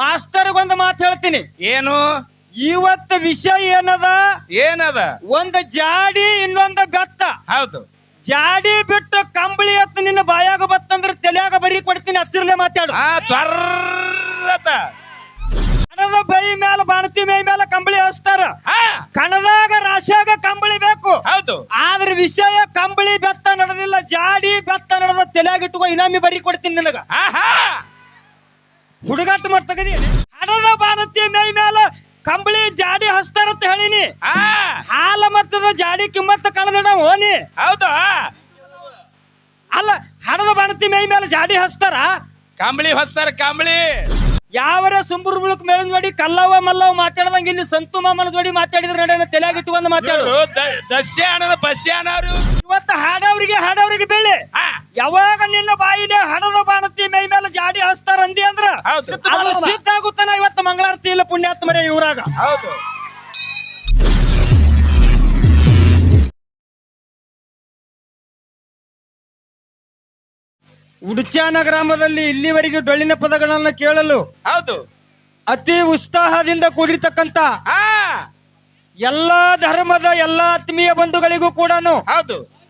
ಮಾಸ್ತರ್ಗೊಂದು ಮಾತು ಹೇಳ್ತೀನಿ. ಏನು? ಇವತ್ತು ವಿಷಯ ಏನದ? ಏನದ? ಒಂದು ಜಾಡಿ ಇನ್ನೊಂದು ಬೆತ್ತ. ಹೌದು. ಜಾಡಿ ಬಿಟ್ಟು ಕಂಬಳಿ ಅತ್ತ ನಿನ್ನ ಬಾಯಾಗ ಬತ್ತಂದ್ರೆ ತಲೆಯಾಗ ಬರಿ ಕೊಡ್ತೀನಿ ಹತ್ತಿರಲೆ ಮಾತಾಡು. ಆ ಕಣದ ಬೈ ಮೇಲೆ ಬಾಣತಿ ಮೈ ಮೇಲೆ ಕಂಬಳಿ ಹಚ್ತಾರ. ಹಾ. ಕಣದಾಗ ರಾಶಿಯಾಗ ಕಂಬಳಿ ಬೇಕು. ಹೌದು. ಆದ್ರೆ ವಿಷಯ ಕಂಬಳಿ ಬೆತ್ತ ನಡೆದಿಲ್ಲ ಜಾಡಿ ಬೆತ್ತ ನಡೆದ ತಲೆಯಾಗಿಟ್ಟುಕೋ ಇನಾಮಿ ಬರಿ ಕೊಡ್ತೀನಿ ನಿನಗ. ಆಹಾ. ಹುಡುಗಾಟ ಮಾಡಿ ತೆಗದಿ ಹಣದ ಬಾಣತಿ ಮೈ ಮ್ಯಾಲ ಕಂಬಳಿ ಜಾಡಿ ಹಸ್ತಾರಂತ ಹೇಳಿನಿ. ಆ ಹಾಲ ಮತ್ತದ ಜಾಡಿ ಕಿಮ್ಮತ್ತ ಕಳೆದಿಡ ಹೋನಿ. ಹೌದು? ಅಲ್ಲ ಹಣದ ಬಾಣತಿ ಮೈ ಮೇಲೆ ಜಾಡಿ ಹಸ್ತಾರ ಕಂಬಳಿ ಹಸ್ತಾರ ಕಂಬಳಿ. ಯಾವರ ಸುಂಬುರ್ ಮುಳುಕ್ ಮೇಳ ನೋಡಿ ಕಲ್ಲವ ಮಲ್ಲವ ಮಾತಾಡದಂಗ ಇಲ್ಲಿ ಸಂತು ಮಾಮನ ಜೋಡಿ ಮಾತಾಡಿದ್ರ ನಡೆಯ ತಲೆಯಾಗಿಟ್ಟುಕೊಂಡು ಮಾತಾಡು. ಇವ್ರು ದ- ದಸ್ಯಾನದ ಬಸ್ಯಾನವ್ರು. ಇವತ್ತು ಹಾಡವ್ರಿಗೆ ಹಾಡವ್ರಿಗೆ ಬೆಳೆ ಯಾವಾಗ ನಿನ್ನ ಬಾಯಿಲೆ ಹಣದ ಬಾಣತಿ ಮೈ ಮೇಲೆ ಜಾಡಿ ಹಸ್ತಾರ ಅಂದಿ ಅಂದ್ರ? ಹೌದು. ಅದು ಸಿದ್ಧ ಆಗುತ್ತಾನ ಇವತ್ತು ಮಂಗಳಾರತಿ ಇಲ್ಲ ಪುಣ್ಯಾತ್ಮರೇ ಇವರಾಗ. ಹೌದು. ಉಡುಚಾನ ಗ್ರಾಮದಲ್ಲಿ ಇಲ್ಲಿವರೆಗೆ ಡೊಳ್ಳಿನ ಪದಗಳನ್ನು ಕೇಳಲು ಹೌದು. ಅತಿ ಉತ್ಸಾಹದಿಂದ ಕೂಡಿರ್ತಕ್ಕಂತ ಹಾ. ಎಲ್ಲಾ ಧರ್ಮದ ಎಲ್ಲಾ ಆತ್ಮೀಯ ಬಂಧುಗಳಿಗೂ ಕೂಡ ಹೌದು.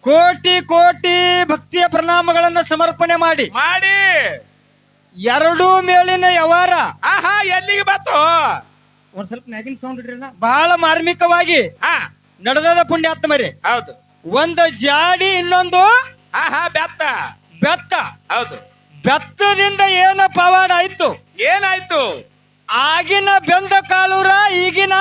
ಕೋಟಿ ಕೋಟಿ ಭಕ್ತಿಯ ಪ್ರಣಾಮಗಳನ್ನು ಸಮರ್ಪಣೆ ಮಾಡಿ. ಮಾಡಿ. ಎರಡೂ ಮೇಲಿನ ವ್ಯವಹಾರ ಆಹಾ ಎಲ್ಲಿಗೆ ಬಂತು? ಒಂದ್ ಸ್ವಲ್ಪ ಮ್ಯಾಗಿನ ಸೌಂಡ್ ಇಡ್ರಲ್ಲ ಬಹಳ ಮಾರ್ಮಿಕವಾಗಿ ಹಾ. ನಡೆದದ ಪುಣ್ಯಾತ್ಮರಿ. ಹೌದು. ಒಂದು ಜಾಡಿ ಇನ್ನೊಂದು ಆಹಾ ಬೆತ್ತ. ಬೆತ್ತ. ಹೌದು. ಬೆತ್ತದಿಂದ ಏನ ಪವಾಡ ಆಯ್ತು? ಏನಾಯ್ತು? ಆಗಿನ ಬೆಂದ ಕಾಲೂರ ಈಗಿನ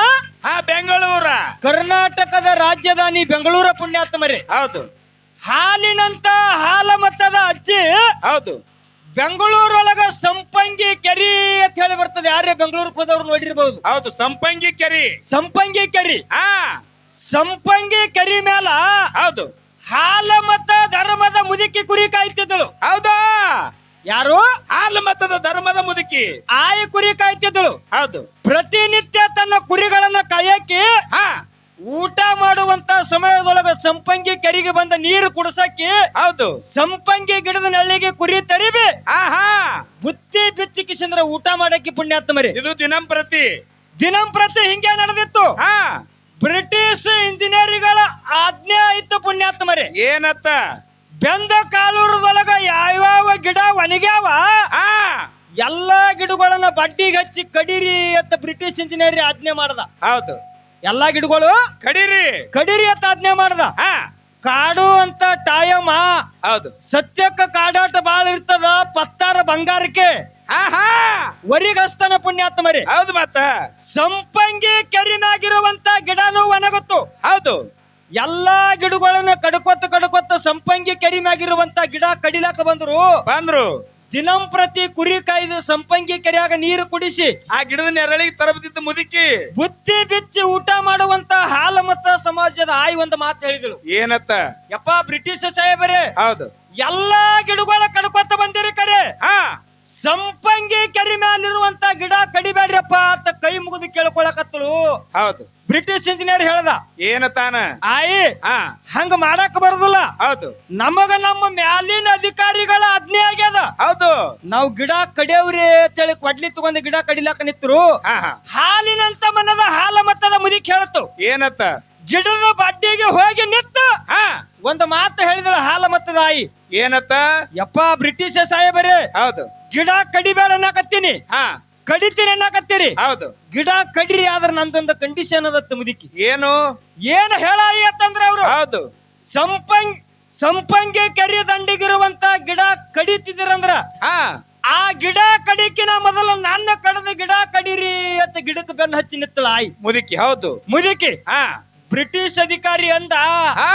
ಹಾ ಬೆಂಗಳೂರ. ಕರ್ನಾಟಕದ ರಾಜಧಾನಿ ಬೆಂಗಳೂರ ಪುಣ್ಯಾತ್ಮರಿ. ಹೌದು. ಹಾಲಿನಂತ ಹಾಲ ಮತ್ತದ ಅಜ್ಜಿ ಹೌದು. ಬೆಂಗಳೂರೊಳಗ ಸಂಪಂಗಿ ಕೆರಿ ಅಂತ ಹೇಳಿ ಬರ್ತದೆ. ಯಾರೇ ಬೆಂಗಳೂರು ಪದವ್ರು ನೋಡಿರ್ಬಹುದು ಹೌದು ಸಂಪಂಗಿ ಕೆರಿ. ಸಂಪಂಗಿ ಕೆರಿ. ಹಾ. ಸಂಪಂಗಿ ಕೆರಿ ಮೇಲ ಹೌದು. ಹಾಲ ಮತ್ತ ಧರ್ಮದ ಮುದುಕಿ ಕುರಿ ಕಾಯ್ತಿದ್ದಳು. ಹೌದಾ? ಯಾರು? ಹಾಲು ಮತದ ಧರ್ಮದ ಮುದುಕಿ. ಆಯಿ ಕುರಿ ಕಾಯ್ತಿದ್ದಳು. ಹೌದು. ಪ್ರತಿನಿತ್ಯ ತನ್ನ ಕುರಿಗಳನ್ನ ಕಾಯಕ್ಕೆ ಹಾ. ಊಟ ಮಾಡುವಂತ ಸಮಯದೊಳಗ ಸಂಪಂಗಿ ಕರಿಗೆ ಬಂದ ನೀರು ಕುಡಿಸಕ್ಕೆ ಹೌದು. ಸಂಪಂಗಿ ಗಿಡದ ನಳ್ಳಿಗೆ ಕುರಿ ತರಿಬಿ. ಆಹಾ. ಬುತ್ತಿ ಬಿಚ್ಚಿ ಕಿಶಂದ್ರ ಊಟ ಮಾಡಕ್ಕೆ ಪುಣ್ಯಾತ್ಮರಿ ಇದು ದಿನಂಪ್ರತಿ. ದಿನಂಪ್ರತಿ ಹಿಂಗೆ ನಡೆದಿತ್ತು. ಹಾ. ಬ್ರಿಟಿಷ್ ಇಂಜಿನಿಯರ್ಗಳ ಆಜ್ಞೆ ಆಯ್ತು ಪುಣ್ಯಾತ್ಮರಿ. ಏನತ್ತ? ಬೆಂದ ಕಾಲೂರದೊಳಗ ಯಾವ್ಯಾವ ಗಿಡ ಒಣಗ್ಯಾವ? ಹಾ ಎಲ್ಲಾ ಗಿಡಗಳನ್ನ ಬಡ್ಡಿಗೆ ಹಚ್ಚಿ ಕಡಿರಿ ಅಂತ ಬ್ರಿಟಿಷ್ ಇಂಜಿನಿಯರ್ ಆಜ್ಞೆ ಮಾಡ್ದ. ಹೌದು. ಎಲ್ಲಾ ಗಿಡಗಳು ಕಡೀರಿ. ಕಡಿರಿ ಅಂತ ಆಜ್ಞೆ ಮಾಡ್ದ. ಹಾ ಕಾಡು ಅಂತ ಟಾಯಮ್ಮ ಹೌದು. ಸತ್ಯಕ್ಕ ಕಾಡಾಟ ಬಾಳ ಇರ್ತದ ಪತ್ತಾರ ಬಂಗಾರಕ್ಕೆ. ಆಹಾ! ವರಿಗಸ್ತನ ಪುಣ್ಯಾತ್ಮರಿ ಹೌದು ಮತ್ತ ಸಂಪಂಗಿ ಕರಿನಾಗಿರುವಂತ ಗಿಡನೂ ಒಣಗುತ್ತು ಹೌದು. ಎಲ್ಲಾ ಗಿಡಗಳನ್ನು ಕಡ್ಕೊತ್ತ ಕಡ್ಕೊತ್ತ ಸಂಪಂಗಿ ಕರಿನಾಗಿರುವಂತ ಗಿಡ ಕಡಿಲಾಕ ಬಂದ್ರು. ಬಂದ್ರು. ದಿನಂಪ್ರತಿ ಕುರಿ ಕಾಯ್ದು ಸಂಪಂಗಿ ಕೆರೆಯಾಗ ನೀರು ಕುಡಿಸಿ ಆ ಗಿಡದ ನೆರಳಿಗೆ ತರಬಿದ್ದ ಮುದುಕಿ. ಬುತ್ತಿ ಬಿಚ್ಚಿ ಊಟ ಮಾಡುವಂತ ಹಾಲ ಮತ್ತ ಸಮಾಜದ ಆಯ್ ಒಂದು ಮಾತು ಹೇಳಿದಳು. ಏನತ್ತ? ಯಪ್ಪ ಬ್ರಿಟಿಷ್ ಸಾಹೇಬರೇ ಹೌದು. ಎಲ್ಲಾ ಗಿಡಗಳ ಕಡ್ಕೊತ ಬಂದಿರಿ ಕರೆ. ಹಾ. ಸಂಪಂಗಿ ಕೆರಿ ಮ್ಯಾಲಿರುವಂತ ಗಿಡ ಕಡಿಬೇಡ್ರಪ್ಪ ಅಂತ ಕೈ ಮುಗಿದು ಕೇಳ್ಕೊಳಕತ್ತಳು. ಹೌದು. ಬ್ರಿಟಿಷ್ ಇಂಜಿನಿಯರ್ ಹೇಳ್ದ ಏನತಾನ ಆಯಿ ಹಾ. ಹಂಗ ಮಾಡಕ್ ಬರದಲ್ಲ. ಹೌದು. ನಮಗ ನಮ್ಮ ಮ್ಯಾಲಿನ ಅಧಿಕಾರಿಗಳ ಆಜ್ಞೆ ಆಗ್ಯದ. ಹೌದು. ನಾವು ಗಿಡ ಕಡಿಯವ್ರಿ ಅಂತೇಳಿ ಕೊಡ್ಲಿ ತಗೊಂಡ್ ಗಿಡ ಕಡಿಲಾಕ ನಿತ್ರು. ಹಾ ಹಾ. ಹಾಲಿನಂತ ಮನದ ಹಾಲ ಮತ್ತದ ಮುದಿ ಕೇಳತ್ತು ಏನತ್ತ? ಗಿಡದ ಬಡ್ಡಿಗೆ ಹೋಗಿ ನಿತ್ತು ಹಾ. ಒಂದು ಮಾತು ಹೇಳಿದಳ ಹಾಲ ಮತ್ತ ನಾಯಿ ಏನತ್ತ? ಯಪ್ಪ ಬ್ರಿಟಿಷ ಸಾಹೇಬರೇ. ಹೌದು. ಗಿಡ ಕಡಿಬೇಡ ಅನ್ನಕತ್ತೀನಿ. ಹಾ. ಕಡಿತೀನಿ ಅನ್ನಕತ್ತೀರಿ. ಹೌದು. ಗಿಡ ಕಡಿರಿ ಆದ್ರ ನಂದೊಂದು ಕಂಡೀಷನ್ ಅದ ಮುದುಕಿ. ಏನು? ಏನು ಹೇಳ ಅಂತಂದ್ರೆ ಅವರು? ಹೌದು. ಸಂಪಂಗ್ ಸಂಪಂಗಿ ಕೆರೆ ದಂಡಿಗಿರುವಂತ ಗಿಡ ಕಡಿತಿದಿರಂದ್ರ ಹಾ. ಆ ಗಿಡ ಕಡಿಕಿನ ಮೊದಲು ನನ್ನ ಕಡದ ಗಿಡ ಕಡಿರಿ ಅಂತ ಗಿಡಕ್ಕೆ ಬೆನ್ನ ಹಚ್ಚಿ ನಿತ್ತಳ ಆಯ್ ಮುದುಕಿ ಹೌದು. ಮುದುಕಿ ಹಾ. ಬ್ರಿಟಿಷ್ ಅಧಿಕಾರಿ ಅಂದ ಹಾ.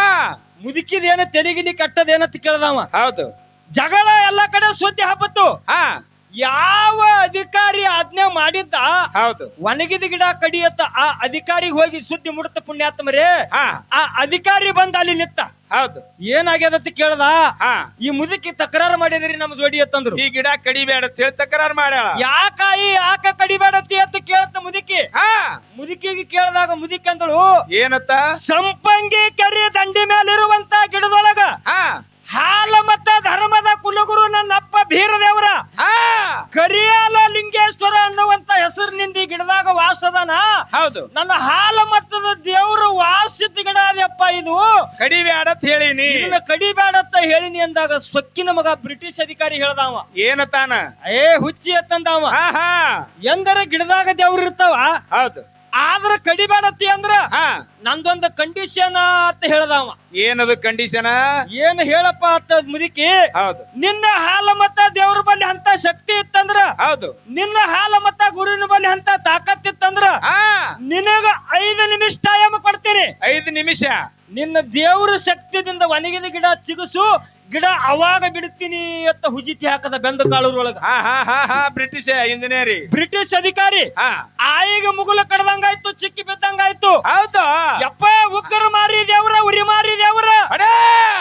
ಮುದುಕಿದೇನ ತೆಲಿಗಿಲಿ ಕಟ್ಟದೇನಂತ ಕೇಳ್ದವ. ಹೌದು. ಜಗಳ ಎಲ್ಲಾ ಕಡೆ ಸುದ್ದಿ ಹಬ್ಬತ್ತು ಹಾ. ಯಾವ ಅಧಿಕಾರಿ ಆಜ್ಞೆ ಮಾಡಿದ್ದ? ಹೌದು. ಒಣಗಿದ ಗಿಡ ಕಡಿಯತ್ತ ಆ ಅಧಿಕಾರಿ ಹೋಗಿ ಸುದ್ದಿ ಮುಡುತ್ತ ಪುಣ್ಯಾತ್ಮರೇ ಹಾ. ಆ ಅಧಿಕಾರಿ ಬಂದ ಅಲ್ಲಿ ನಿತ್ತ ಹೌದು. ಏನಾಗ್ಯದತ್ತ ಕೇಳ್ದ? ಹಾ. ಈ ಮುದುಕಿ ತಕರಾರು ಮಾಡಿದ್ರಿ ನಮ್ಮ ಜೋಡಿ ಅಂತಂದ್ರು. ಈ ಗಿಡ ಕಡಿಬೇಡ ಅಂತ ಹೇಳಿ ತಕರಾರು ಮಾಡ್ಯಾಳ. ಯಾಕಾಯಿ ಯಾಕ ಕಡಿಬೇಡತಿ ಅಂತ ಕೇಳತ್ತ ಮುದುಕಿ? ಹಾ. ಮುದುಕಿಗೆ ಕೇಳಿದಾಗ ಮುದುಕಿ ಅಂದಳು ಏನತ್ತ? ಸಂಪಂಗಿ ಕೆರೆ ದಂಡಿ ಮೇಲಿರುವಂತ ಗಿಡದೊಳಗ ಹಾ. ಹಾಲ ಮತ್ತ ಧರ್ಮದ ಕುಲಗುರು ನನ್ನಪ್ಪ ಬೀರದೇವರ ಹಾ. ಕರಿಯಾಲ ಲಿಂಗೇಶ್ವರ ವಾಸದನ. ಹೌದು. ನನ್ನ ಹಾಲ ಮತ್ತದ ದೇವರು ವಾಸಿತ ಗಿಡ ಅದಪ್ಪ ಇದು. ಕಡಿಬ್ಯಾಡತ್ ಅಂತ ಹೇಳಿನಿ. ಇದನ್ನ ಅಂತ ಹೇಳಿನಿ ಅಂದಾಗ ಸೊಕ್ಕಿನ ಮಗ ಬ್ರಿಟಿಷ್ ಅಧಿಕಾರಿ ಹೇಳ್ದಾವ. ಏನತಾನ ಏ ಹುಚ್ಚಿ ಹಾ ಎಂದರ ಗಿಡದಾಗ ದೇವ್ರು ಇರ್ತಾವ? ಹೌದು. ಆದ್ರ ಕಡಿಬೇಡತ್ತಿ ಅಂದ್ರ ನಂದೊಂದು ಕಂಡೀಷನ್ ಅಂತ ಹೇಳ್ದಾವ. ಏನದು ಕಂಡೀಷನ್ ಏನ್ ಹೇಳಪ್ಪ ಅಂತ ಮುದುಕಿ ಹೌದು. ನಿನ್ನ ಹಾಲ ಮತ್ತ ದೇವ್ರ ಬಲ್ಲಿ ಅಂತ ಶಕ್ತಿ ಇತ್ತಂದ್ರ ಹೌದು. ನಿನ್ನ ಹಾಲ ಮತ್ತ ಗುರುವಿನ ಬಲ್ಲಿ ಅಂತ ತಾಕತ್ ಇತ್ತಂದ್ರ ನಿನಗ ಐದು ನಿಮಿಷ ಟೈಮ್ ಕೊಡ್ತೀನಿ. ಐದು ನಿಮಿಷ. ನಿನ್ನ ದೇವ್ರ ಶಕ್ತಿದಿಂದ ಒಣಗಿದ ಗಿಡ ಚಿಗುಸು ಗಿಡ ಅವಾಗ ಬಿಡ್ತೀನಿ ಅಂತ ಹುಜಿತಿ ಹಾಕದ ಬೆಂದ ಕಾಳೂರೊಳಗ. ಹಾ ಹಾ ಹಾ ಹಾ ಬ್ರಿಟಿಷ್ ಇಂಜಿನಿಯರಿ. ಬ್ರಿಟಿಷ್ ಅಧಿಕಾರಿ. ಹಾ. ಆಯಿಗ ಮುಗುಲ ಕಡ್ದಂಗಾಯ್ತು ಚಿಕ್ಕಿ ಬಿದ್ದಂಗಾಯ್ತು. ಹೌದು. ಯಪ್ಪ ಉಗ್ಗರ ಮಾರಿ ದೇವ್ರ ಉರಿ ಮಾರಿ ದೇವ್ರ. ಅಡೇ!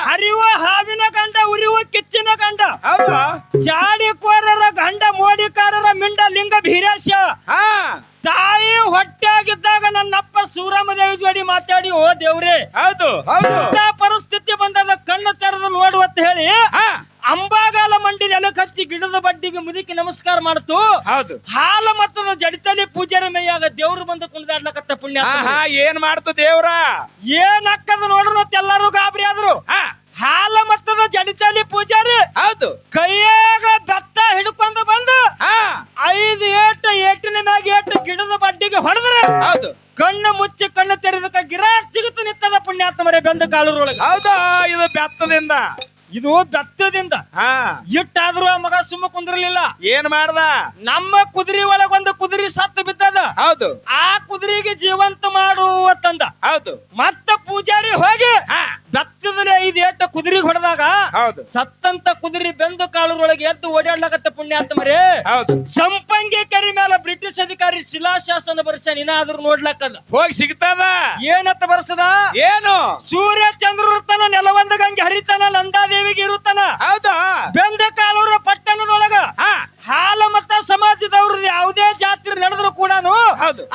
ಹರಿವ ಹಾವಿನ ಗಂಡ ಉರಿವ ಕಿಚ್ಚಿನ ಗಂಡ. ಹೌದು. ಜಾಡಿ ಕೋರರ ಗಂಡ ಮೋಡಿಕಾರರ ಮಿಂಡ ಲಿಂಗ ಭೀರೇಶ. ಹಾ. ತಾಯಿ ಹೊಟ್ಟೆಯಾಗಿದ್ದಾಗ ನನ್ನಪ್ಪ ಸೂರಮದೇವಿ ಜೋಡಿ ಮಾತಾಡಿ ಓ ದೇವ್ರಿ ಹೌದು ಹೌದು. ಪರಿಸ್ಥಿತಿ ಬಂದದ ಕಣ್ಣು ತೆರೆದು ನೋಡುವತ್ತ ಹೇಳಿ ಅಂಬಾಗಾಲ ಮಂಡಿ ನೆಲಕ್ಕೆ ಹಚ್ಚಿ ಗಿಡದ ಬಡ್ಡಿಗೆ ಮುದುಕಿ ನಮಸ್ಕಾರ ಮಾಡ್ತು. ಹೌದು. ಹಾಲ ಮತ್ತದ ಜಡಿತಲಿ ಪೂಜಾರಿ ಮೇಯಾಗ ದೇವ್ರು ಬಂದು ಕುಣಿದಾಡ್ಲಕತ್ತ ಪುಣ್ಯ ಏನ್ ಮಾಡ್ತು ದೇವ್ರ? ಏನ್ ಅಕ್ಕದ ನೋಡ್ರ ಎಲ್ಲರೂ ಗಾಬರಿ ಆದ್ರು. ಹಾ. ಹಾಲ ಮತ್ತದ ಜಡಿತಲಿ ಪೂಜಾರಿ ಹೌದು. ಕೈಯಾಗ ಬೆತ್ತ ಹಿಡ್ಕೊಂಡು ಬಂದು ಐದು ಏಟು ಏಟಿನ ಮ್ಯಾಗ ಏಟು ಗಿಡದ ಬಡ್ಡಿಗೆ ಹೊಡೆದ್ರ ಹೌದು. ಕಣ್ಣು ಮುಚ್ಚಿ ಕಣ್ಣು ತೆರೆದಕ್ಕ ಗಿರಾಕ್ ಸಿಗುತ್ತ ನಿತ್ತದ ಪುಣ್ಯಾತ್ಮರೇ ಬೆಂದ ಕಾಲೂರೊಳಗೆ. ಹೌದಾ? ಇದು ಬೆತ್ತದಿಂದ. ಇದು ಬೆತ್ತದಿಂದ ಹಾ. ಇಟ್ಟಾದ್ರೂ ಆ ಮಗ ಸುಮ್ಮ ಕುಂದಿರ್ಲಿಲ್ಲ. ಏನ್ ಮಾಡ್ದ? ನಮ್ಮ ಕುದುರೆ ಒಳಗೊಂದು ಕುದುರೆ ಸತ್ತು ಬಿದ್ದದ. ಹೌದು. ಆ ಕುದುರೆಗೆ ಜೀವಂತ ಮಾಡುವ ತಂದ. ಹೌದು. ಮತ್ತ ಪೂಜಾರಿ ಹೋಗಿ ಹಾ. ಬೆತ್ತದಲ್ಲೇ ಐದು ಎಂಟು ಕುದುರೆಗೆ ಹೊಡೆದಾಗ ಹೌದು. ಸತ್ತಂತ ಕುದುರೆ ಬೆಂದು ಕಾಲೂರೊಳಗೆ ಎದ್ದು ಓಡಾಡ್ಲಕತ್ತ ಮರಿ. ಹೌದು. ಸಂಪಂಗಿ ಕರಿ ಮೇಲೆ ಬ್ರಿಟಿಷ್ ಅಧಿಕಾರಿ ಶಿಲಾಶಾಸನ ಬರ್ಸ ಇನ್ನಾದ್ರೂ ನೋಡ್ಲಾಕದ ಹೋಗಿ ಸಿಗ್ತದ? ಏನತ್ತ ಬರ್ಸದ? ಏನು? ಸೂರ್ಯ ಚಂದ್ರ ನೆಲವೊಂದ ನೆಲವಂದ ಗಂಗೆ ಹರಿತಾನ ನಂದಾದೇವಿಗೆ ಇರುತ್ತಾನ ಹೌದು. ಬೆಂದ ಕಾಲೂರ ಪಟ್ಟಣದೊಳಗ ಹಾಲ ಮತ್ತ ಸಮಾಜದವ್ರದ್ದು ಯಾವುದೇ ಜಾತಿ ನಡೆದ್ರು ಕೂಡ.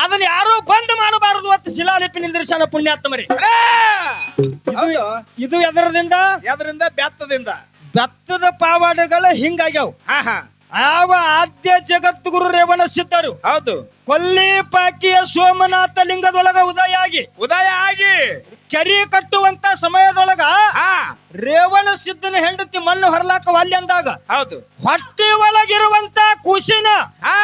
ಅದನ್ನ ಯಾರು ಬಂದ್ ಮಾಡಬಾರದು ಅಂತ ಶಿಲಾಲಿಪಿ ನಿಂದಿರ್ಸಣ ಪುಣ್ಯಾತ್ಮರಿ. ಇದು ಎದರದಿಂದ? ಎದರಿಂದ ಬೆತ್ತದಿಂದ. ಬೆತ್ತದ ಪಾವಾಡಗಳು ಹಿಂಗಾಗ್ಯಾವ. ಯಾವ ಆದ್ಯ ಜಗದ್ಗುರು ರೇವಣ ಸಿದ್ಧರು ಹೌದು. ಕೊಲ್ಲಿ ಪಾಕಿಯ ಸೋಮನಾಥ ಲಿಂಗದೊಳಗ ಉದಯ ಆಗಿ ಉದಯ ಆಗಿ. ಕೆರಿ ಕಟ್ಟುವಂತ ಸಮಯದೊಳಗ ರೇವಣ ಸಿದ್ಧನ ಹೆಂಡತಿ ಮಣ್ಣು ಹೊರಲಾಕ ವಾಲ್ಯ ಅಂದಾಗ ಹೌದು. ಹೊಟ್ಟಿ ಒಳಗಿರುವಂತ ಕುಶಿನ ಹಾ.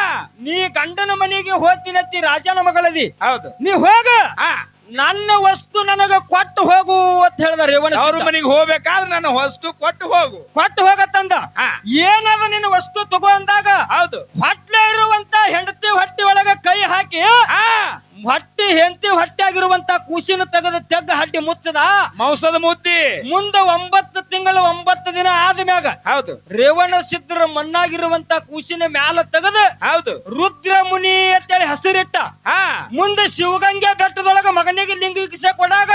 ನೀ ಗಂಡನ ಮನೆಗೆ ಹೋಗ್ತೀನತ್ತಿ ರಾಜನ ಮಗಳದಿ. ಹೌದು. ನೀ ಹೋಗ. ನನ್ನ ವಸ್ತು ನನಗ ಕೊಟ್ಟು ಹೋಗು ಅಂತ ಹೇಳ್ದ ರೇವಣ ಅವ್ರ ಮನೆಗೆ ಹೋಗ್ಬೇಕಾದ್ರೆ ನನ್ನ ವಸ್ತು ಕೊಟ್ಟು ಹೋಗು. ಕೊಟ್ಟು ಹೋಗತ್ತಂದ ಏನದ ನಿನ್ನ ವಸ್ತು ತಗೋ ಅಂದಾಗ ಹೌದು. ಹೊಟ್ಟೆ ಇರುವಂತ ಹೆಂಡತಿ ಹೊಟ್ಟೆ ಒಳಗ ಕೈ ಹಾಕಿ ಹೊಟ್ಟಿ ಹೆಂಡತಿ ಹೊಟ್ಟೆಯಾಗಿರುವಂತ ಕೂಸಿನ ತೆಗೆದ ತೆಗ್ಗ ಹಡ್ಡಿ ಮುಚ್ಚದ? ಮೌಸದ ಮುದ್ದಿ. ಮುಂದ ಒಂಬತ್ತು ತಿಂಗಳು ಒಂಬತ್ತು ದಿನ ಆದ ಮ್ಯಾಗ ಹೌದು. ರೇವಣ ಸಿದ್ಧರ ಮಣ್ಣಾಗಿರುವಂತ ಕೂಸಿನ ಮ್ಯಾಲ ತೆಗೆದು ಹೌದು. ರುದ್ರ ಮುನಿ ಅಂತೇಳಿ ಹೆಸರಿಟ್ಟ. ಹಾ. ಮುಂದೆ ಶಿವಗಂಗೆ ಬೆಟ್ಟದೊಳಗ ಮಗನಿಗೆ ಲಿಂಗ ದೀಕ್ಷೆ ಕೊಡಾಗ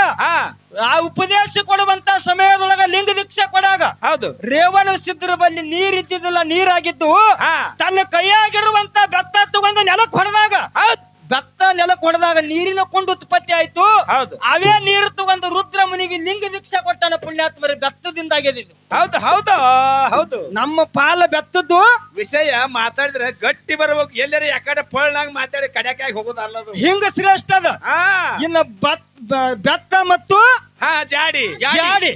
ಆ ಉಪದೇಶ ಕೊಡುವಂತ ಸಮಯದೊಳಗ ಲಿಂಗ ದೀಕ್ಷೆ ಕೊಡಾಗ ಹೌದು. ರೇವಣ ಸಿದ್ಧರ ಬಲ್ಲಿ ನೀರ್ ಇದ್ದಿದ್ದಿಲ್ಲ ನೀರಾಗಿದ್ದು ತನ್ನ ಕೈಯಾಗಿರುವಂತ ಬೆತ್ತ ತಗೊಂಡು ನೆಲಕ್ಕೆ ಹೊಡೆದಾಗ ಹೌದು. ಬೆತ್ತ ನೆಲಕ್ಕೆ ಹೊಡೆದಾಗ ನೀರಿನ ಕೊಂಡು ಉತ್ಪತ್ತಿ ಆಯ್ತು. ಹೌದು. ಅವೇ ನೀರು ತಗೊಂಡು ರುದ್ರ ಮುನಿಗೆ ಲಿಂಗ ದೀಕ್ಷೆ ಕೊಟ್ಟನ ಪುಣ್ಯಾತ್ಮರಿ ಬೆತ್ತದಿಂದ ಆಗ್ಯದಿದ್ದು ಹೌದು ಹೌದು ಹೌದು. ನಮ್ಮ ಪಾಲ ಬೆತ್ತದ್ದು ವಿಷಯ ಮಾತಾಡಿದ್ರೆ ಗಟ್ಟಿ ಬರಬೇಕು. ಎಲ್ಲರ ಯಾಕಡೆ ಪಳ್ನಾಗ ಮಾತಾಡಿ ಕಡ್ಯಾಕಾಗಿ ಹೋಗೋದು ಅಲ್ಲದು. ಹಿಂಗ ಶ್ರೇಷ್ಠ ಅದ. ಇನ್ನ ಬತ್ ಬ- ಬೆತ್ತ ಮತ್ತು ಹಾ ಜಾಡಿ ಜಾಡಿ.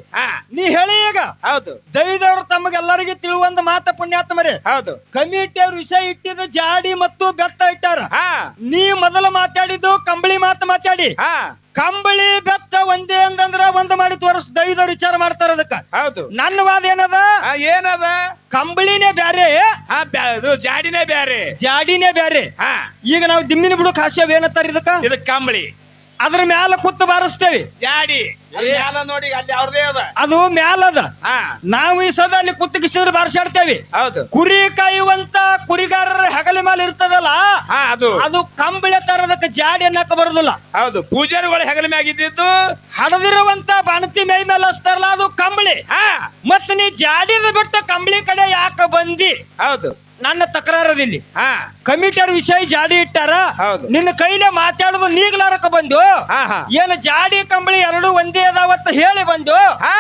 ನೀ ಹೇಳಿ ಈಗ. ಹೌದು. ದೈದವರು ತಮಗೆಲ್ಲರಿಗೆ ತಿಳುವಂತ ಮಾತ ಪುಣ್ಯಾತ್ಮರಿ ಹೌದು. ಕಮಿಟಿ ಅವ್ರ ವಿಷಯ ಇಟ್ಟಿದ ಜಾಡಿ ಮತ್ತು ಬೆತ್ತ ಇಟ್ಟಾರ. ನೀ ಮೊದಲು ಮಾತಾಡಿದ್ದು ಕಂಬಳಿ ಮಾತು ಮಾತಾಡಿ. ಕಂಬಳಿ ಬೆತ್ತ ಒಂದೇ ಅಂದ್ರ ಒಂದ್ ಮಾಡಿ ತೋರಿಸ್. ದೈದವ್ರು ವಿಚಾರ ಮಾಡ್ತಾರ ಅದಕ್ಕ. ಹೌದು. ನನ್ನ ವಾದ ಏನದ? ಏನದ? ಕಂಬಳಿನೇ ಬ್ಯಾರೆ. ಜಾಡಿನೇ ಬ್ಯಾರೆ. ಜಾಡಿನೇ ಬ್ಯಾರೆ. ಈಗ ನಾವು ದಿಮ್ಮಿನ ಬಿಡು ಹಾಸ್ಯವ್ ಏನತ್ತಾರ ಇದಕ್ಕ? ಇದು ಕಂಬಳಿ. ಅದ್ರ ಮ್ಯಾಲ ಕುತ್ತು ಬಾರಿಸ್ತೇವಿ. ಜಾಡಿ ಅಲ್ಲಿ ಮ್ಯಾಲ ನೋಡಿ ಅಲ್ಲಿ ಅವ್ರದೇ ಅದ. ಅದು ಮ್ಯಾಲದ. ಹಾ. ನಾವು ಈ ಸದ ಅಲ್ಲಿ ಕುತ್ತು ಕಿಸಿದ್ರೆ ಬಾರಿಸಾಡ್ತೇವಿ ಹೌದು. ಕುರಿ ಕಾಯುವಂತ ಕುರಿಗಾರರ ಹೆಗಲಿ ಮೇಲೆ ಇರ್ತದಲ್ಲ ಹಾ ಅದು. ಅದು ಕಂಬಳಿ ತರದಕ್ಕೆ ಜಾಡಿ ಅನ್ನಕ ಬರುದಿಲ್ಲ. ಹೌದು. ಪೂಜಾರಿಗಳು ಹೆಗಲ ಮ್ಯಾಗ ಇದ್ದಿದ್ದು? ಹಡದಿರುವಂತ ಬಾಣತಿ ಮೈ ಮೇಲೆ ಹಚ್ತಾರಲ್ಲ ಅದು ಕಂಬಳಿ. ಹಾ. ಮತ್ತ ನೀ ಜಾಡಿದ ಬಿಟ್ಟು ಕಂಬಳಿ ಕಡೆ ಯಾಕ ಬಂದಿ? ಹೌದು. ನನ್ನ ತಕರಾರದಿಲ್ಲಿ ಹಾ. ಕಮಿಟಿಯರ್ ವಿಷಯ ಜಾಡಿ ಇಟ್ಟಾರ. ಹೌದು. ನಿನ್ನ ಕೈಲೇ ಮಾತಾಡುದು ನೀಗ್ಲಾರಕ ಬಂದು ಹಾ ಹಾ. ಏನು ಜಾಡಿ ಕಂಬಳಿ ಎರಡು ಒಂದೇ ಅದಾವತ್ತ ಹೇಳಿ ಬಂದು ಹಾ.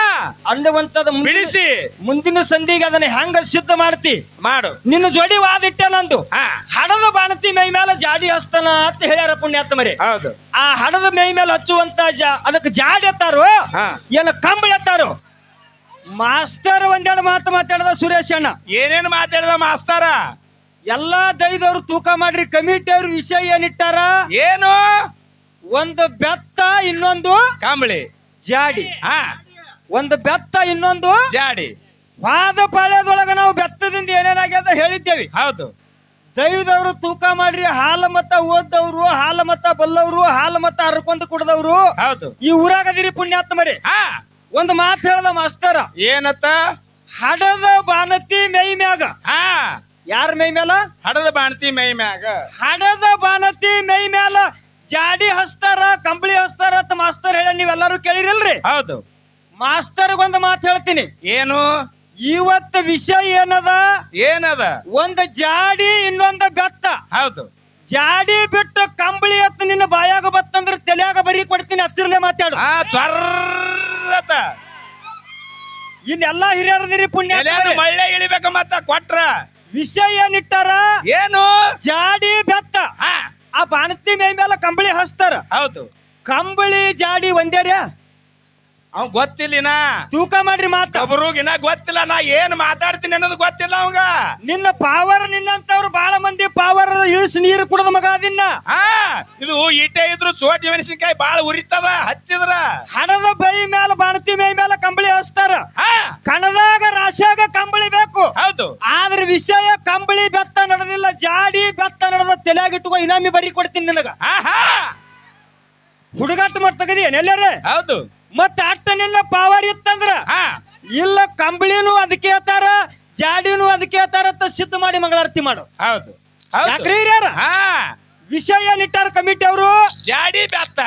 ಅಂದವಂತದ ಮುಂದಿನ- ಬಿಡಿಸಿ. ಮುಂದಿನ ಸಂಧಿಗೆ ಅದನ್ನ ಹೆಂಗ ಸಿದ್ಧ ಮಾಡ್ತಿ? ಮಾಡು. ನಿನ್ನ ಜೋಡಿ ವಾದಿಟ್ಟೆ ನಂದು. ಹಾ. ಹಣದ ಬಾಣತಿ ಬಾಣತಿ ಮೈ ಮೇಲೆ ಜಾಡಿ ಹಸ್ತಾನ ಅಂತ ಹೇಳ್ಯಾರ ಪುಣ್ಯಾತ್ಮರಿ ಹೌದು. ಆ ಹಣದ ಮೈ ಮೇಲೆ ಹಚ್ಚುವಂತ ಜಾ ಅದಕ್ಕೆ ಜಾಡಿ ಎತ್ತಾರೋ ಹಾ. ಏನ ಕಂಬಳಿ ಎತ್ತಾರು ಮಾಸ್ತರ್ ಒಂದೆರಡು ಮಾತು ಮಾತಾಡದ ಸುರೇಶ್ ಅಣ್ಣ. ಏನೇನು ಮಾತಾಡಿದ ಮಾಸ್ತಾರ? ಎಲ್ಲಾ ದೈದವ್ರು ತೂಕ ಮಾಡ್ರಿ ಕಮಿಟಿ ಅವ್ರ ವಿಷಯ ಏನಿಟ್ಟಾರ ಏನು? ಒಂದು ಬೆತ್ತ ಇನ್ನೊಂದು ಕಾಂಬಳಿ. ಜಾಡಿ. ಹಾ. ಒಂದು ಬೆತ್ತ ಇನ್ನೊಂದು ಜಾಡಿ. ವಾದ ಪಾಳ್ಯದೊಳಗ ನಾವು ಬೆತ್ತದಿಂದ ಏನೇನಾಗ್ಯದ ಹೇಳಿದ್ದೇವೆ. ಹೌದು. ದೈವದವ್ರು ತೂಕ ಮಾಡ್ರಿ ಹಾಲ ಮತ್ತ ಓದ್ದವ್ರು ಹಾಲ ಮತ್ತ ಬಲ್ಲವ್ರು ಹಾಲ ಮತ್ತ ಹರ್ಕೊಂತ ಕುಡ್ದವ್ರು ಹೌದು. ಈ ಊರಾಗದಿರಿ ಪುಣ್ಯಾತ್ಮರಿ. ಹಾ. ಒಂದು ಮಾತು ಹೇಳದ ಮಾಸ್ತರ. ಏನತ್ತ? ಹಡದ ಬಾನತಿ ಮೈ ಮ್ಯಾಗ. ಹಾ. ಯಾರ ಮೈ ಮ್ಯಾಲ? ಹಡದ ಬಾಣತಿ ಮೈ ಮ್ಯಾಗ. ಹಡದ ಬಾನತಿ ಮೈ ಮ್ಯಾಲ ಜಾಡಿ ಹಸ್ತಾರ ಕಂಬಳಿ ಹಸ್ತಾರ ಅಂತ ಮಾಸ್ತರ್ ಹೇಳ ನೀವೆಲ್ಲರೂ ಕೇಳಿರಲ್ರಿ? ಹೌದು. ಮಾಸ್ತರ್ ಒಂದು ಮಾತು ಹೇಳ್ತೀನಿ. ಏನು? ಇವತ್ತ ವಿಷಯ ಏನದ? ಏನದ? ಒಂದು ಜಾಡಿ ಇನ್ನೊಂದು ಬೆತ್ತ. ಹೌದು. ಜಾಡಿ ಬಿಟ್ಟು ಕಂಬಳಿ ಅತ್ತ ನಿನ್ನ ಬಾಯಾಗ ಬತ್ತಂದ್ರೆ ತಲೆಯಾಗ ಬರೀ ಕೊಡ್ತೀನಿ ಹತ್ತಿರಲೇ ಮಾತಾಡು. ಆ ತ್ವರ್ರತ ಇನ್ನೆಲ್ಲಾ ಹಿರಿಯರದಿರಿ ಪುಣ್ಯ ಮಳ್ಳೆ ಇಳಿಬೇಕ ಮತ್ತ ಕೊಟ್ರ? ವಿಷಯ ಏನಿಟ್ಟಾರ? ಏನು? ಜಾಡಿ ಬೆತ್ತ. ಆ ಬಾಣತಿ ಮೇ ಮೇಲೆ ಕಂಬಳಿ ಹಚ್ತಾರ. ಹೌದು. ಕಂಬಳಿ ಜಾಡಿ ಒಂದೇರ್ಯ? ಅವ್ ಗೊತ್ತಿಲ್ಲಿನ ತೂಕ ಮಾಡ್ರಿ ಮಾತ. ಒಬ್ರಿಗಿನ ಗೊತ್ತಿಲ್ಲ ನಾ ಏನ್ ಮಾತಾಡ್ತೀನಿ ಅನ್ನೋದು ಗೊತ್ತಿಲ್ಲ ಅವಂಗ. ನಿನ್ನ ಪಾವರ್ ನಿನ್ನಂತವ್ರು ಬಾಳ ಮಂದಿ ಪಾವರ್ ಇಳಿಸಿ ನೀರು ಕುಡದ ಮಗ ಅದಿನ್ನ. ಹಾ ಇದು ಈಟೆ ಇದ್ರು ಚೋಟಿ ಮೆಣಸಿನಕಾಯಿ ಬಾಳ ಉರಿತದ ಹಚ್ಚಿದ್ರ. ಹಣದ ಬೈ ಮೇಲ ಬಾಣತಿ ಮೈ ಮೇಲ ಕಂಬಳಿ ಹಚ್ತಾರ. ಹಾ. ಕಣದಾಗ ರಾಶಿಯಾಗ ಕಂಬಳಿ ಬೇಕು. ಹೌದು. ಆದ್ರೆ ವಿಷಯ ಕಂಬಳಿ ಬೆತ್ತ ನಡೆದಿಲ್ಲ ಜಾಡಿ ಬೆತ್ತ ನಡೆದ ತಲೆಯಾಗಿಟ್ಟುಕೋ ಇನಾಮಿ ಬರಿ ಕೊಡ್ತೀನಿ ನಿನಗ. ಹಾ ಹಾ ಹುಡುಗಾಟ ಮಾಡ್ತಗದಿ ಎಲ್ಲರೇ? ಹೌದು. ಮತ್ತ ಅಟ್ಟ ನಿನ್ನ ಪಾವರ್ ಇತ್ತಂದ್ರ ಇಲ್ಲ ಕಂಬಳಿನೂ ಅದಕ್ಕೆ ಹೇಳ್ತಾರ ಜಾಡಿನೂ ಅದಕ್ಕೆ ಹೇಳ್ತಾರ ಅಂತ ಸಿದ್ಧ ಮಾಡಿ ಮಂಗಳಾರತಿ ಮಾಡು. ಹೌದು. ಯಾಕ್ರಿ ಹಿರಿಯರ? ವಿಷಯ ನಿಟ್ಟಾರ ಕಮಿಟಿ ಅವರು? ಜಾಡಿ ಬೆತ್ತ.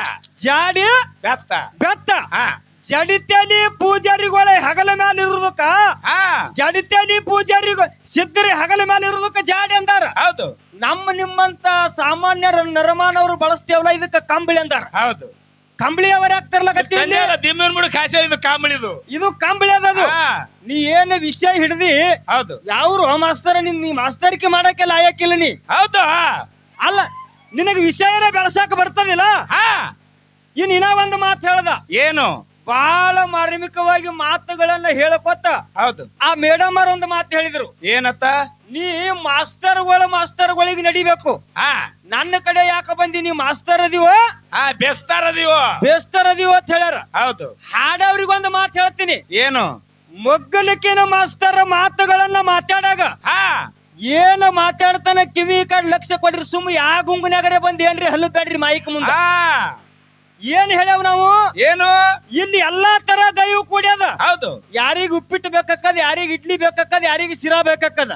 ಜಾಡಿ ಬೆತ್ತ. ಬೆತ್ತ. ಹಾ. ಜಡಿತೇಲಿ ಪೂಜಾರಿಗಳ ಹಗಲ ಮೇಲೆ ಇರುದಕ್ಕ? ಹಾ. ಜಡಿತೇಲಿ ಪೂಜಾರಿಗ ಸಿದ್ಧರಿ ಹಗಲ ಮೇಲೆ ಇರುದಕ್ಕ ಜಾಡಿ ಅಂದಾರ? ಹೌದು. ನಮ್ಮ ನಿಮ್ಮಂತ ಸಾಮಾನ್ಯರ ನರಮಾನವರು ಬಳಸ್ತೇವಲ್ಲ ಇದಕ್ಕ ಕಂಬಳಿ ಅಂದಾರ? ಹೌದು. ಕಂಬಳಿ ಅವರ ಗತಿ ದಿಮ್ಮನ್ ಕಾಸೆ ಇದು ಕಾಂಬಳಿದು. ಇದು ಕಂಬಳಿ ಅದದು ಹಾ. ನೀ ಏನು ವಿಷಯ ಹಿಡ್ದಿ ಹೌದು. ಯಾವ್ರು ಮಾಸ್ತರ ನಿನ್ ನೀ ಮಾಸ್ತರಿಕೆ ಮಾಡಕ್ಕೆ ಲಾಯಕ್ಕಿಲ್ಲ ನೀ. ಹೌದು ಅಲ್ಲ ನಿನಗೆ ವಿಷಯ ಬೆಳಸಾಕ ಬರ್ತದಿಲ್ಲ? ಇನ್ ಇನ್ನ ಒಂದು ಮಾತು ಹೇಳ್ದ. ಏನು? ಬಹಳ ಮಾರ್ಮಿಕವಾಗಿ ಮಾತುಗಳನ್ನ ಹೇಳಕೊತ್ತ. ಹೌದು. ಆ ಮೇಡಮ್ ಅವ್ರ ಒಂದು ಮಾತು ಹೇಳಿದ್ರು. ಏನತ್ತ? ನೀ ಮಾಸ್ತರ್ಗಳ ಮಾಸ್ತರ್ಗಳಿಗೆ ನಡಿಬೇಕು. ಹಾ. ನನ್ನ ಕಡೆ ಯಾಕ ಬಂದಿ ನೀ ಮಾಸ್ತರ್ ಆ ಹಾ ಅದೀವೋ ಬೇಸ್ತರ್ ಅದೀವ ಅಂತ ಹೇಳ್ಯಾರ. ಹೌದು. ಹಾಡವ್ರಿಗೊಂದು ಮಾತು ಹೇಳ್ತೀನಿ. ಏನು? ಮೊಗ್ಗಲಿಕ್ಕಿನ ಮಾಸ್ತರ ಮಾತುಗಳನ್ನ ಮಾತಾಡಾಗ ಹಾ. ಏನ ಮಾತಾಡ್ತಾನ ಕಿವಿ ಕಡೆ ಲಕ್ಷ ಕೊಡ್ರಿ ಸುಮ್ ಯಾ ಗುಂಗುನ್ಯಾಗರೆ ಬಂದ್ ಏನ್ರಿ ಹಲ್ಲು ಬೇಡ್ರಿ ಮೈಕ್ ಮುಂದೆ. ಹಾ. ಏನ್ ಹೇಳ್ಯಾವ ನಾವು? ಏನು? ಇಲ್ಲಿ ಎಲ್ಲಾ ತರ ದೈವ ಕೂಡ್ಯದ ಹೌದು. ಯಾರಿಗ ಉಪ್ಪಿಟ್ಟು ಬೇಕಕ್ಕದ ಯಾರಿಗ ಇಡ್ಲಿ ಬೇಕಕ್ಕದ ಯಾರಿಗ ಶಿರಾ ಬೇಕಕ್ಕದ?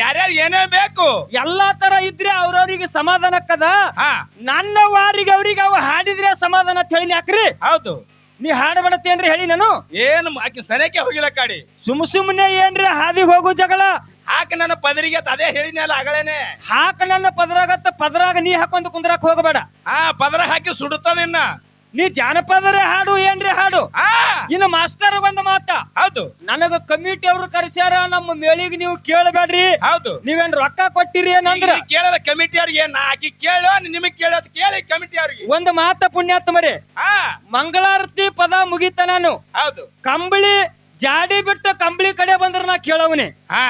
ಯಾರ್ಯಾರು ಏನೇ ಬೇಕು. ಎಲ್ಲಾ ತರ ಇದ್ರೆ ಅವ್ರವ್ರಿಗೆ ಸಮಾಧಾನ ಅಕ್ಕದ? ಹಾ. ನನ್ನ ವಾರಿಗೆ ಅವ್ರಿಗೆ ಅವ ಹಾಡಿದ್ರೆ ಸಮಾಧಾನ ಅಂತ ಹೇಳಿ ಯಾಕ್ರಿ ಹೌದು. ನೀ ಹಾಡಬಡತ್ತೇನ್ರಿ ಹೇಳಿ ನಾನು? ಏನು ಆಕಿ ಸನಕ್ಕೆ ಹೋಗಿಲ್ಲ ಕಾಡಿ? ಸುಮ್ ಸುಮ್ನೆ ಏನ್ರಿ ಹಾದಿಗೆ ಹೋಗು ಜಗಳ? ಹಾಕಿ ನನ್ನ ಪದರಿಗೆ ಅಂತ ಅದೇ ಹೇಳಿದ್ನಲ್ಲ ಅಗಳೇನೆ ಹಾಕ ನನ್ನ ಪದರಾಗತ್ತ ಪದರಾಗ ನೀ ಹಾಕೊಂದು ಕುಂದ್ರಾಕ್ ಹೋಗಬೇಡ. ಆ ಪದರ ಹಾಕಿ ಸುಡುತ್ತದಿನ್ನ ನೀ ಜಾನಪದರೇ ಹಾಡು ಏನ್ರಿ ಹಾಡು? ಆ! ಇನ್ನು ಮಾಸ್ತರ್ ಬಂದ ಮಾತ. ಹೌದು. ನನಗ ಕಮಿಟಿ ಅವ್ರು ಕರ್ಸ್ಯಾರ ನಮ್ಮ ಮೇಳಿಗೆ ನೀವು ಕೇಳಬೇಡ್ರಿ. ಹೌದು. ನೀವೇನ್ ರೊಕ್ಕ ಕೊಟ್ಟಿರಿ ಏನಂದ್ರ ಕೇಳದ ಕಮಿಟಿ ಅವ್ರಿಗೆ ಹಾಕಿ ಆಕಿ ಕೇಳೋ ನಿಮಗ್ ಕೇಳೋದು ಕೇಳಿ ಕಮಿಟಿ ಅವ್ರಿಗೆ. ಒಂದ್ ಮಾತ ಪುಣ್ಯಾತ್ಮರಿ ಆ! ಮಂಗಳಾರತಿ ಪದ ಮುಗಿತ ನಾನು. ಹೌದು. ಕಂಬಳಿ ಜಾಡಿ ಬಿಟ್ಟು ಕಂಬಳಿ ಕಡೆ ಬಂದ್ರ ನಾ ಕೇಳವನೆ. ಹಾ.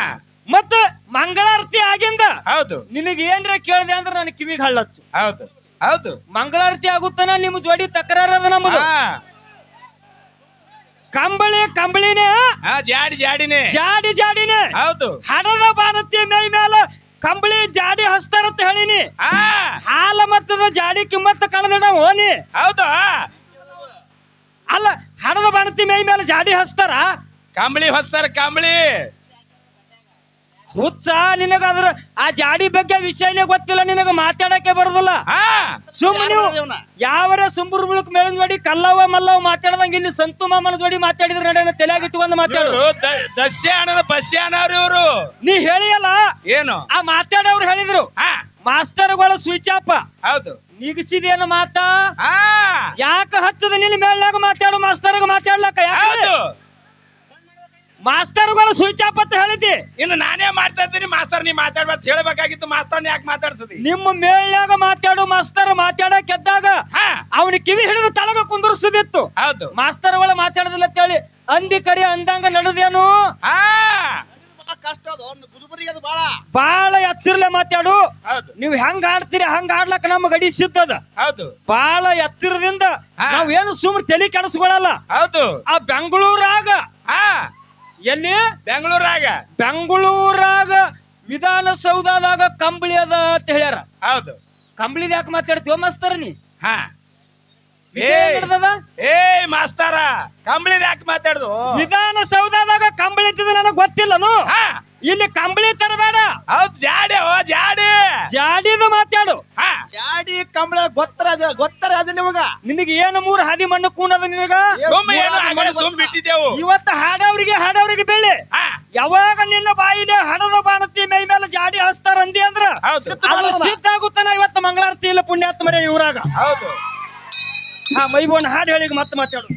ಮತ್ತ ಮಂಗಳಾರತಿ ಆಗಿಂದ ಹೌದು. ನಿನಗೆ ಏನ್ರ ಕೇಳಿದೆ ಅಂದ್ರ ನನ್ನ ಕಿವಿಗೆ ಹಳ್ಳತ್ತು ಹೌದು. ಹೌದು. ಮಂಗಳಾರತಿ ಆಗುತ್ತಾನ ನಿಮ್ ಜೋಡಿ ತಕರಾರ ನಮ್ಮದು. ಹಾ. ಕಂಬಳಿ ಕಂಬಳಿನೇ. ಹಾ ಜಾಡಿ ಜಾಡಿನೇ. ಜಾಡಿ ಜಾಡಿನೇ. ಹೌದು. ಹಣದ ಬಾನತಿ ಮೈ ಮೇಲೆ ಕಂಬಳಿ ಜಾಡಿ ಹಸ್ತಾರಂತ ಹೇಳಿನಿ. ಹಾ. ಹಾಲ ಮತ್ತದ ಜಾಡಿ ಕಿಮ್ಮತ್ತ ಕಳೆದಿಡ ಹೋನಿ. ಹೌದು. ಅಲ್ಲ ಹಣದ ಬಾಣತಿ ಮೈ ಮೇಲೆ ಜಾಡಿ ಹಸ್ತಾರ? ಕಂಬಳಿ ಹೊಸ್ತಾರ ಕಂಬಳಿ. ಹುಚ್ಚ ನಿನಗಾದ್ರ ಆ ಜಾಡಿ ಬಗ್ಗೆ ವಿಷಯನೇ ಗೊತ್ತಿಲ್ಲ ನಿನಗ ಮಾತಾಡಕ್ಕೆ ಬರುದಿಲ್ಲ. ನೀವು ಯಾವರ ಸುಂಬುರ್ ಮುಳುಕ್ ಮೇಳ ನೋಡಿ ಕಲ್ಲವ ಮಲ್ಲವ ಮಾತಾಡದಂಗ ಇಲ್ಲಿ ಸಂತು ಮಾಮನ ಜೋಡಿ ಮಾತಾಡಿದ್ರ ನಡೆಯ ತಲೆಯಾಗ ಇಟ್ಕೊಂಡ್ ಮಾತಾಡು. ದಸ್ಯಾಣದ ಬಸ್ಯಾನವ್ರು ಇವ್ರು. ನೀ ಹೇಳಿಯಲ್ಲ? ಏನು? ಆ ಮಾತಾಡೋರು ಹೇಳಿದ್ರು. ಹಾ. ಮಾಸ್ತರ್ಗಳ ಸ್ವಿಚ್ ಆಫ್ ಹೌದು. ನಿಗಸಿದೇನ ಮಾತಾ? ಹಾ. ಯಾಕ ಹಚ್ಚದ ನಿನ್ನ ಮೇಳ್ನಾಗ ಮಾತಾಡು ಮಾಸ್ತರ್ಗ ಮಾತಾಡ್ಲಕ್ಕ ಯಾಕೆ? ಹೌದು. ಮಾಸ್ತರ್ಗಳು ಸ್ವಿಚ್ ಆಫ್ ಅಂತ ಹೇಳಿದ್ದಿ? ಇನ್ನು ನಾನೇ ಮಾಡ್ತಾ ಇದ್ದೀನಿ. ಮಾಸ್ತರ್ ನೀ ಮಾತಾಡ್ಬಾರ್ದು ಹೇಳ್ಬೇಕಾಗಿತ್ತು. ಮಾಸ್ತರ್ ಯಾಕೆ ಮಾತಾಡ್ಸದಿ? ನಿಮ್ಮ ಮೇಳ್ಯಾಗ ಮಾತಾಡು ಮಾಸ್ತರ್ ಮಾತಾಡಕ್ ಎದ್ದಾಗ ಹಾ. ಅವನ ಕಿವಿ ಹಿಡಿದು ತಳಗ ಕುಂದರ್ಸದಿತ್ತು. ಹೌದು. ಮಾಸ್ತರ್ಗಳು ಮಾತಾಡೋದಿಲ್ಲ ಅಂತೇಳಿ ಅಂದಿ ಕರಿ ಅಂದಂಗ ನಡೆದೇನು? ಕಷ್ಟ ಅದು. ಬಾಳ ಬಾಳ ಎತ್ತಿರ್ಲೆ ಮಾತಾಡು. ಹೌದು. ನೀವ್ ಹೆಂಗ್ ಆಡ್ತೀರಿ ಹಂಗ ಆಡ್ಲಕ್ ನಮ್ ಗಡಿ ಸಿದ್ಧದ ಹೌದು. ಬಾಳ ಎತ್ತಿರದಿಂದ. ನಾವೇನು ಸುಮ್ನೆ ತಲೆ ಕೆಡಿಸ್ಕೊಳಲ್ಲ. ಹೌದು. ಆ ಬೆಂಗಳೂರಾಗ ಎಲ್ಲಿ? ಬೆಂಗಳೂರಾಗ. ಬೆಂಗಳೂರಾಗ ವಿಧಾನಸೌಧದಾಗ ಕಂಬಳಿ ಅದ ಅಂತ ಹೇಳ್ಯಾರ. ಹೌದು. ಕಂಬಳಿದ ಯಾಕೆ ಮಾತಾಡ್ತೀವ ಮಾಸ್ತರ ನೀ? ಹಾ. ವಿಷಯ ಏಯ್. ನಡ್ದದ? ಏ ಮಾಸ್ತಾರ ಕಂಬಳಿ ಯಾಕೆ ಮಾತಾಡ್ದು? ವಿಧಾನಸೌಧದಾಗ ಕಂಬಳಿ ಇದ್ದಿದ್ದು ನನಗ್ ಗೊತ್ತಿಲ್ಲನು. ಹಾ. ಇಲ್ಲಿ ಕಂಬಳಿ ತರಬೇಡ ಹೌದ್ ಜಾಡಿ ಓ ಜಾಡಿ. ಜಾಡಿದು ಮಾತಾಡು. ಜಾಡಿ ಕಂಬಳ ಗೊತ್ತರ ಅದ ಗೊತ್ತರ ಅದ ನಿಮಗ? ನಿನಗೆ ಏನು ಮೂರ್ ಹಾದಿ ಮಣ್ಣು ಕೂನದ ನಿನಗ? ಬಿಟ್ಟಿದ್ದೆವು ಇವತ್ತ ಹಾಡವ್ರಿಗೆ ಹಾಡವ್ರಿಗೆ ಬೆಳೆ ಯಾವಾಗ ನಿನ್ನ ಬಾಯಿಲೆ ಹಣದ ಬಾಣತಿ ಮೈ ಮೇಲೆ ಜಾಡಿ ಹಸ್ತಾರ ಅಂದಿ ಅಂದ್ರ? ಅದು ಸಿದ್ಧ ಆಗುತ್ತಾನ ಇವತ್ತ ಮಂಗಳಾರತಿ ಇಲ್ಲ ಪುಣ್ಯಾತ್ಮರೇ ಇವ್ರಾಗ? ಹೌದು. ಹಾ ಮೈಬೋನ್ ಹಾಡು ಹೇಳಿ ಮತ್ತೆ ಮಾತಾಡು.